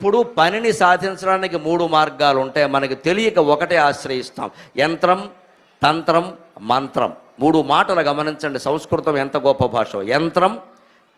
ఎప్పుడు పనిని సాధించడానికి మూడు మార్గాలు ఉంటాయి మనకి తెలియక ఒకటే ఆశ్రయిస్తాం. యంత్రం తంత్రం మంత్రం. మూడు మాటలు గమనించండి. సంస్కృతం ఎంత గొప్ప భాష. యంత్రం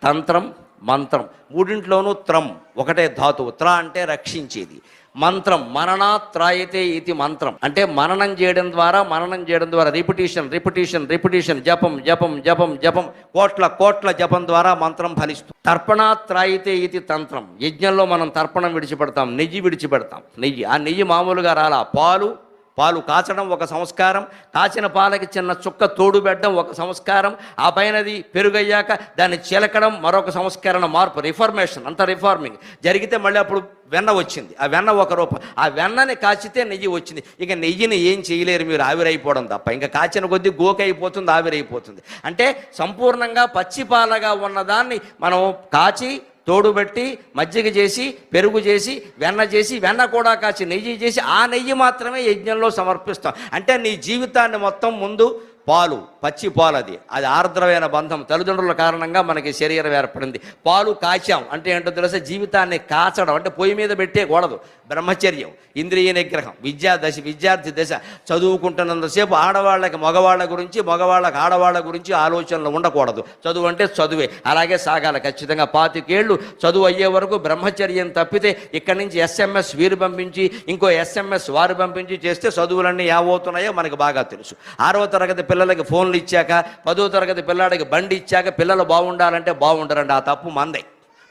తంత్రం మంత్రం. మూడింట్లోనూ త్రం ఒకటే ధాతువు. త్ర అంటే రక్షించేది. మంత్రం మరణాత్రాయతే ఇది మంత్రం. అంటే మననం చేయడం ద్వారా మననం చేయడం ద్వారా రిపిటీషన్ రిపిటీషన్ రిపిటీషన్ జపం జపం జపం జపం కోట్ల కోట్ల జపం ద్వారా మంత్రం ఫలిస్తుంది తర్పణాత్రాయితే ఇది తంత్రం. యజ్ఞంలో మనం తర్పణం విడిచిపెడతాం నెయ్యి విడిచిపెడతాం. నెయ్యి ఆ నెయ్యి మామూలుగా రాలా. పాలు పాలు కాచడం ఒక సంస్కారం కాచిన పాలకి చిన్న చుక్క తోడు పెట్టడం ఒక సంస్కారం ఆ పైనది పెరుగయ్యాక దాన్ని చిలకడం మరొక సంస్కరణ మార్పు రిఫర్మేషన్ అంత రిఫార్మింగ్ జరిగితే మళ్ళీ అప్పుడు వెన్న వచ్చింది. ఆ వెన్న ఒక రూపం. ఆ వెన్నని కాచితే నెయ్యి వచ్చింది. ఇక నెయ్యిని ఏం చేయలేరు మీరు ఆవిరైపోవడం తప్ప. ఇంకా కాచిన కొద్దీ గోకైపోతుంది ఆవిరైపోతుంది. అంటే సంపూర్ణంగా పచ్చిపాలగా ఉన్నదాన్ని మనం కాచి తోడుబెట్టి మజ్జిగ చేసి పెరుగు చేసి వెన్న చేసి వెన్న కూడా కాచి నెయ్యి చేసి ఆ నెయ్యి మాత్రమే యజ్ఞంలో సమర్పిస్తాం. అంటే నీ జీవితాన్ని మొత్తం ముందు పాలు పచ్చి పాలు అది. అది ఆర్ద్రమైన బంధం. తల్లిదండ్రుల కారణంగా మనకి శరీరం ఏర్పడింది. పాలు కాచాం. అంటే ఏంటో తెలుసా? జీవితాన్ని కాచడం. అంటే పొయ్యి మీద పెట్టేకూడదు బ్రహ్మచర్యం ఇంద్రియ నిగ్రహం విద్యా దశ విద్యార్థి దశ. చదువుకుంటున్నంతసేపు ఆడవాళ్ళకి మగవాళ్ళ గురించి మగవాళ్ళకి ఆడవాళ్ళ గురించి ఆలోచనలు ఉండకూడదు. చదువు అంటే చదువే. అలాగే సాగాలి. ఖచ్చితంగా పాతికేళ్ళు చదువు అయ్యే వరకు బ్రహ్మచర్యం తప్పితే ఇక్కడి నుంచి ఎస్ఎంఎస్ వీరు పంపించి ఇంకో ఎస్ఎంఎస్ వారు పంపించి చేస్తే చదువులన్నీ ఏమవుతున్నాయో మనకు బాగా తెలుసు. ఆరో తరగతి పిల్లలకి ఫోన్లు ఇచ్చాక పదో తరగతి పిల్లాడికి బండి ఇచ్చాక పిల్లలు బాగుండాలంటే బాగుండరండి. ఆ తప్పు మందే.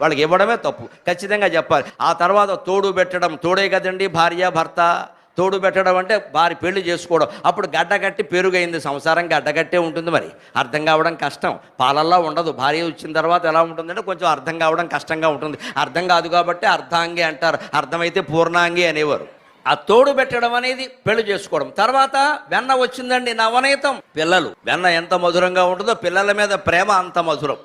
వాళ్ళకి ఇవ్వడమే తప్పు. ఖచ్చితంగా చెప్పాలి. ఆ తర్వాత తోడు పెట్టడం తోడే కదండి భార్య భర్త. తోడు పెట్టడం అంటే భార్య పెళ్ళి చేసుకోవడం. అప్పుడు గడ్డగట్టి పెరుగైంది సంసారం. గడ్డగట్టే ఉంటుంది మరి. అర్థం కావడం కష్టం. పాలల్లా ఉండదు. భార్య వచ్చిన తర్వాత ఎలా ఉంటుందంటే కొంచెం అర్థం కావడం కష్టంగా ఉంటుంది. అర్థం కాదు కాబట్టి అర్ధాంగి అంటారు. అర్థమైతే పూర్ణాంగి అనేవారు. ఆ తోడు పెట్టడం అనేది పెళ్ళి చేసుకోవడం. తర్వాత వెన్న వచ్చిందండి నవనీతం. పిల్లలు వెన్న ఎంత మధురంగా ఉంటుందో పిల్లల మీద ప్రేమ అంత మధురం.